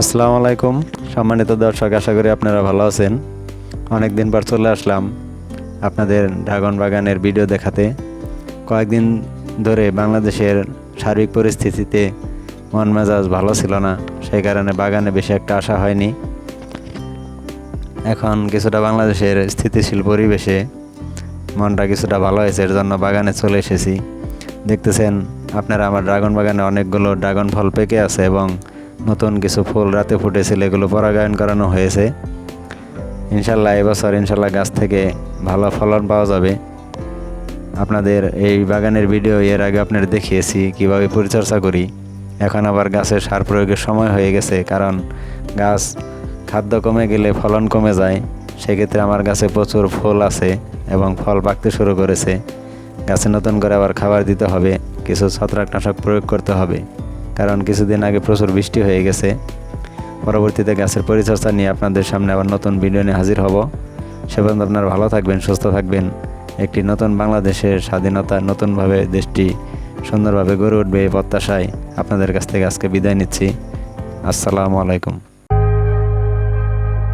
আসসালামু আলাইকুম। সম্মানিত দর্শক, আশা করি আপনারা ভালো আছেন। অনেক দিন পর চলে আসলাম আপনাদের ড্রাগন বাগানের ভিডিও দেখাতে। কয়েকদিন ধরে বাংলাদেশের সার্বিক পরিস্থিতিতে মন মেজাজ ভালো ছিল না, সেই কারণে বাগানে বেশি একটা আসা হয়নি। এখন কিছুটা বাংলাদেশের স্থিতিশীল পরিবেশে মনটা কিছুটা ভালো হয়েছে, এর জন্য বাগানে চলে এসেছি। দেখতেছেন, আপনারা আমার ড্রাগন বাগানে অনেকগুলো ড্রাগন ফল পেকে আছে এবং নতুন কিছু ফুল রাতে ফুটেছিল, এগুলো পরাগায়ন করানো হয়েছে। ইনশাল্লাহ এবছর ইনশাল্লাহ গাছ থেকে ভালো ফলন পাওয়া যাবে। আপনাদের এই বাগানের ভিডিও এর আগে আপনার দেখিয়েছি, কীভাবে পরিচর্যা করি। এখন আবার গাছের সার প্রয়োগের সময় হয়ে গেছে, কারণ গাছ খাদ্য কমে গেলে ফলন কমে যায়। সেক্ষেত্রে আমার গাছে প্রচুর ফুল আছে এবং ফল পাকতে শুরু করেছে। গাছে নতুন করে আবার খাবার দিতে হবে, কিছু ছত্রাকনাশক প্রয়োগ করতে হবে। কারণ কিছুদিন আগে প্রচুর বৃষ্টি হয়ে গেছে। পরবর্তীতে গাছের পরিচর্যা নিয়ে আপনাদের সামনে আবার নতুন ভিডিও নিয়ে হাজির হব। সে পর্যন্ত আপনারা ভালো থাকবেন, সুস্থ থাকবেন। একটি নতুন বাংলাদেশের স্বাধীনতা, নতুনভাবে দেশটি সুন্দরভাবে গড়ে উঠবে এই প্রত্যাশায় আপনাদের কাছ থেকে আজকে বিদায় নিচ্ছি। আসসালামু আলাইকুম।